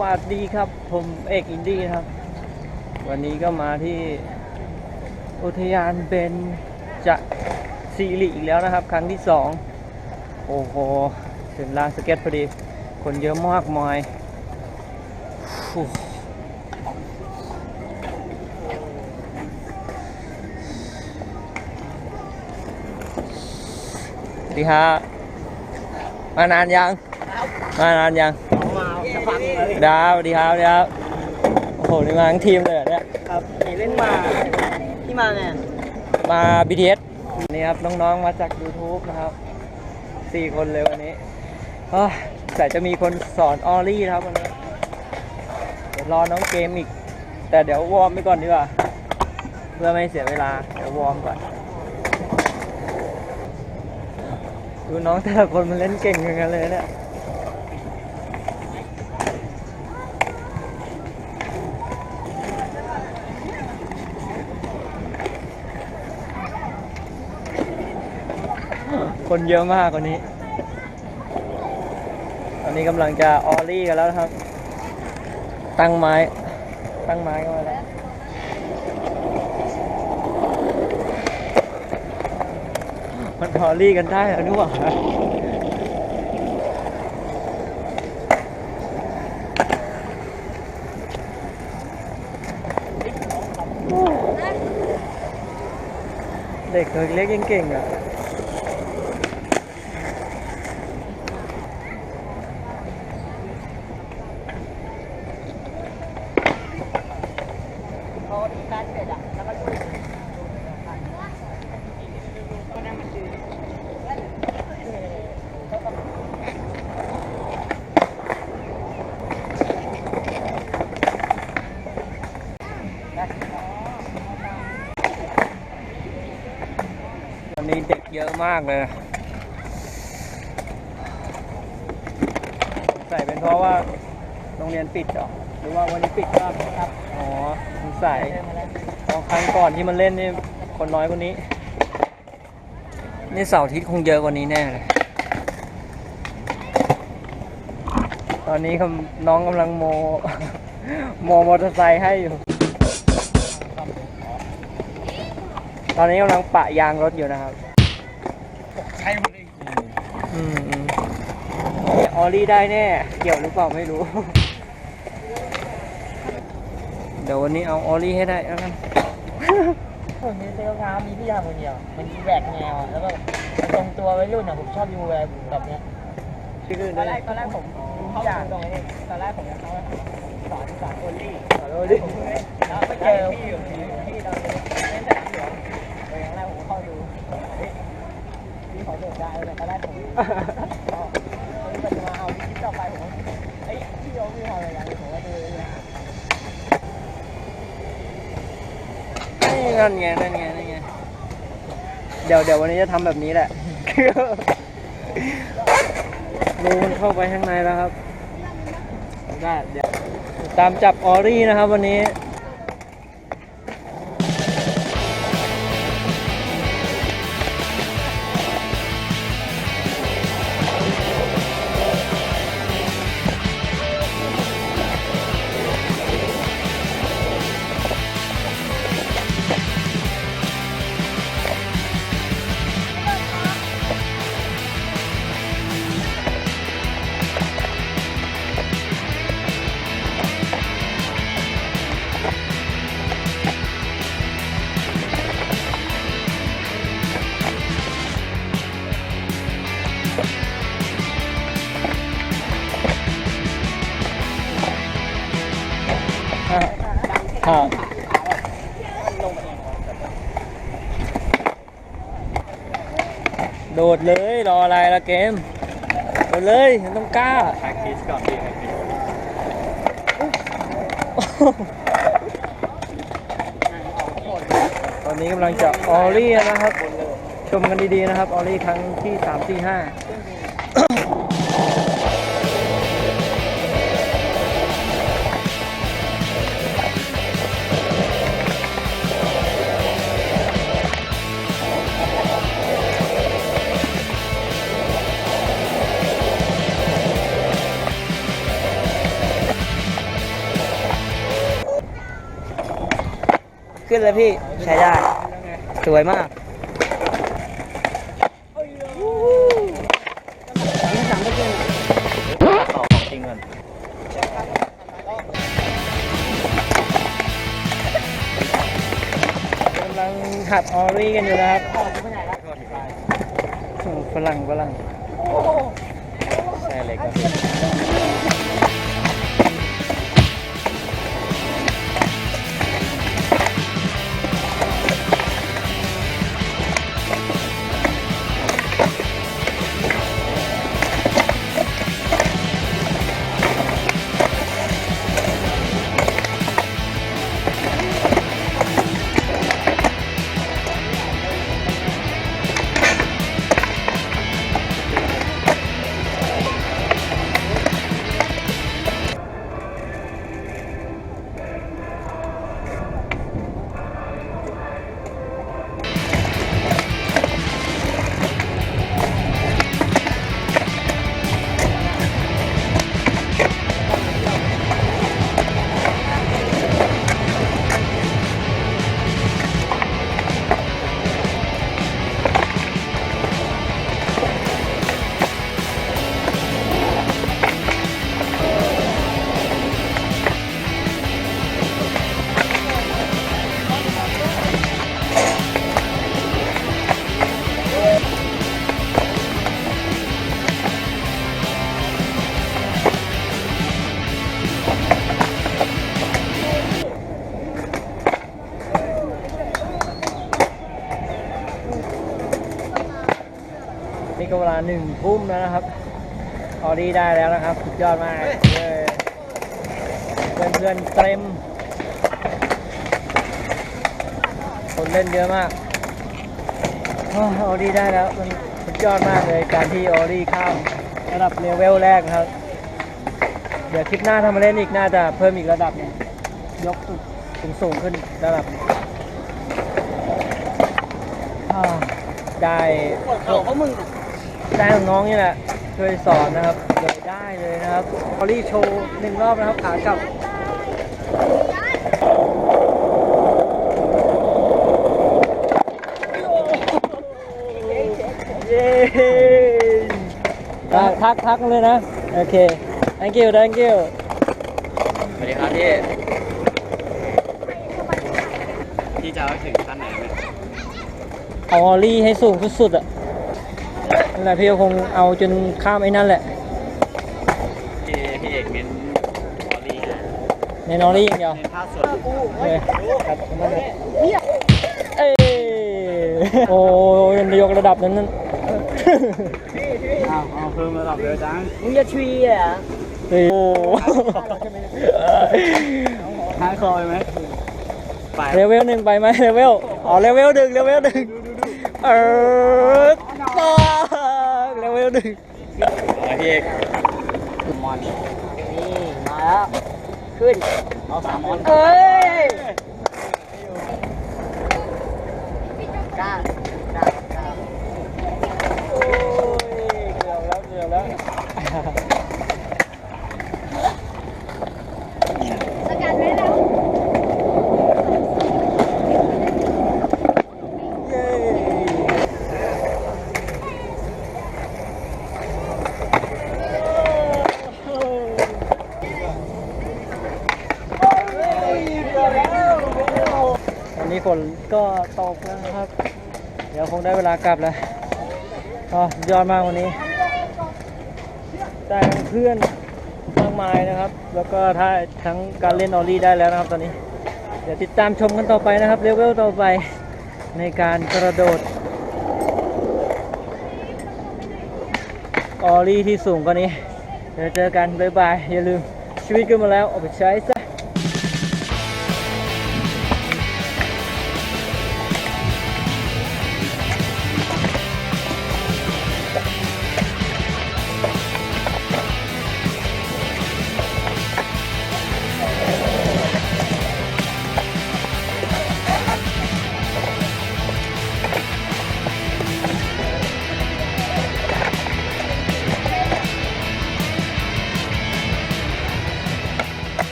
สวัสดีครับ ผมเอกอินดี้ครับ วันนี้ก็มาที่อุทยานเบนจะซีรีอีกแล้วนะครับ ครั้งที่สองโอ้โหถึงลานสเก็ตพอดี คนเยอะมากมายดีครับมานานยัง มานานยัง ฟังเลยดาวสวัสดีครับสวัสดีครับ โอ้โหนี่มาทั้งทีมเลยเหรอเนี่ย ครับนี่เล่นมาที่มาไงมา BTS นี่ครับน้องๆมาจาก YouTube นะครับสี่คนเลยวันนี้เอ้ยแต่จะมีคนสอนออลลี่นะครับวันนี้เดี๋ยวรอน้องเกมอีก แต่เดี๋ยววอร์มไปก่อนดีกว่า เพื่อไม่เสียเวลา เดี๋ยววอร์มก่อน ดูน้องแต่ละคนมันเล่นเก่งเหมือนกันเลยเนี่ย คนเยอะมากกว่านี้ ตอนนี้กำลังจะออลี่กันแล้วครับ ตั้งไม้ ตั้งไม้กันมาแล้วมันออลี่กันได้แล้วนี่หว่าเด็กตัวเล็กยังเก่งอะ พอดีการเสร็จอะแล้วก็ช่วยก็นั่งมันจืด วันนี้เด็กเยอะ มากเลย ใส่เป็นเพราะว่าโรงเรียนปิดเหรอ หรือว่าวันนี้ปิดครับครับอ๋อสงสัยเพราะครั้งก่อนที่มันเล่นนี่คนน้อยกว่านี้ นี่เสาร์อาทิตย์คงเยอะกว่านี้แน่เลย ตอนนี้น้องกำลังโม โมมอเตอร์ไซค์ให้อยู่ ตอนนี้กำลังปะยางรถอยู่นะครับ ใช่หมดเลยอืมอืมออลลี่ได้แน่ เกี่ยวหรือเปล่าไม่รู้ เดี๋ยววันนี้เอาออลลี่ให้ได้แล้วกันผมมีเซลล์เท้ามีพี่ยาคนเดียว มันแหวกแนวอะแล้วก็ตรงตัวไว้รุ่นอะผมชอบดูแบบแบบเนี้ยชื่อตอนแรกตอนแรกผมเข้าดูตรงนี้ตอนแรกผมจะเขาสอนสอนโอลี่ออลลี่แล้วไปเจอพี่อยู่ที่ตอนเล่นสนามหลวงไปครั้งแรกผมเข้าดูเฮ้ยพี่ ขอโดดได้เลยตอนแรกผมก็มันจะมาเอาคลิปต่อไปผมเอ้ยพี่โยพี่ทำอะไรกันผมก็ดูเลยนั่นไงนั่นไงนั่นไงเดี๋ยวเดี๋ยววันนี้จะทำแบบนี้แหละรูมันเข้าไปข้างในแล้วครับได้เดี๋ยวตามจับออรี่นะครับวันนี้ ครับโดดเลยรออะไรละเกมโดดเลยมันต้องกล้าแท็กติสก่อนพี่ตอนนี้กำลังจะออลี่นะครับ ชมกันดีๆนะครับ ออลี่ครั้งที่3 4 5 ขึ้นเลยพี่ ใช้ได้ สวยมากยิงสามตะกี้ต่อของจริงก่อนกำลังหัดออรี่กันอยู่นะครับโอ้ฝรั่งฝรั่งใช่เลยครับ ก็เวลาหนึ่งทุ่มแล้วนะครับ ออดี้ได้แล้วนะครับ สุดยอดมากเลยเพื่อนเพื่อนๆเต็ม คนเล่นเยอะมากอ้าวออดี้ได้แล้ว มันสุดยอดมากเลยการที่ออดี้ข้ามระดับเลเวลแรกนะครับ เดี๋ยวคลิปหน้าถ้ามาเล่นอีกน่าจะเพิ่มอีกระดับหนึงยกสูงสูงขึ้นระดับหนึ่งอ่าได้เขาเขามึง ได้น้องๆนี่แหละช่วยสอนนะครับเดี๋ยวได้เลยนะครับพอลี่โชว์หนึ่งรอบนะครับขากลับเย้อะทักทักเลยนะ โอเค thank you thank you สวัสดีครับพี่พี่จะเอาให้ถึงขั้นไหนไหมเอาออลลี่ให้สูงสุดๆอะ นั่นแหละพี่ก็คงเอาจนข้ามไอ้นั่นแหละพี่พี่เอกเน้นบอลลี่นะในนอรี่อย่างเดียวเน้นท่าสดโอเคครับเอ้ยโอ้ยยกระดับนั้นนั่นเอาเอาเพิ่มระดับเลยจังมึงจะทรีอะโอ้โหฮาร์ดคอร์ไหมไปเลเวลหนึ่งไปไหมเลเวลอ๋อเลเวลหนึ่งเลเวลหนึ่งเออต่อ เลเวลหนึ่งเอาพี่เอกมอนนี่มาแล้วขึ้นเอาสามมอนเอ้ยกล้ากล้ากล้าโอ้ยเกือบแล้วเกือบแล้ว นนี้ฝนก็ตกแล้วนะครับ เดี๋ยวคงได้เวลากลับแล้วก็สุดยอดมากวันนี้ ได้ทั้งเพื่อนมากมายนะครับ แล้วก็ถ้าทั้งการเล่นออลี่ได้แล้วนะครับตอนนี้ เดี๋ยวติดตามชมกันต่อไปนะครับเลเวลต่อไปในการกระโดดออลี่ที่สูงกว่านี้ เดี๋ยวเจอกัน บ๊ายบาย อย่าลืมชีวิตกันมาแล้วเอาไปใช้ซะ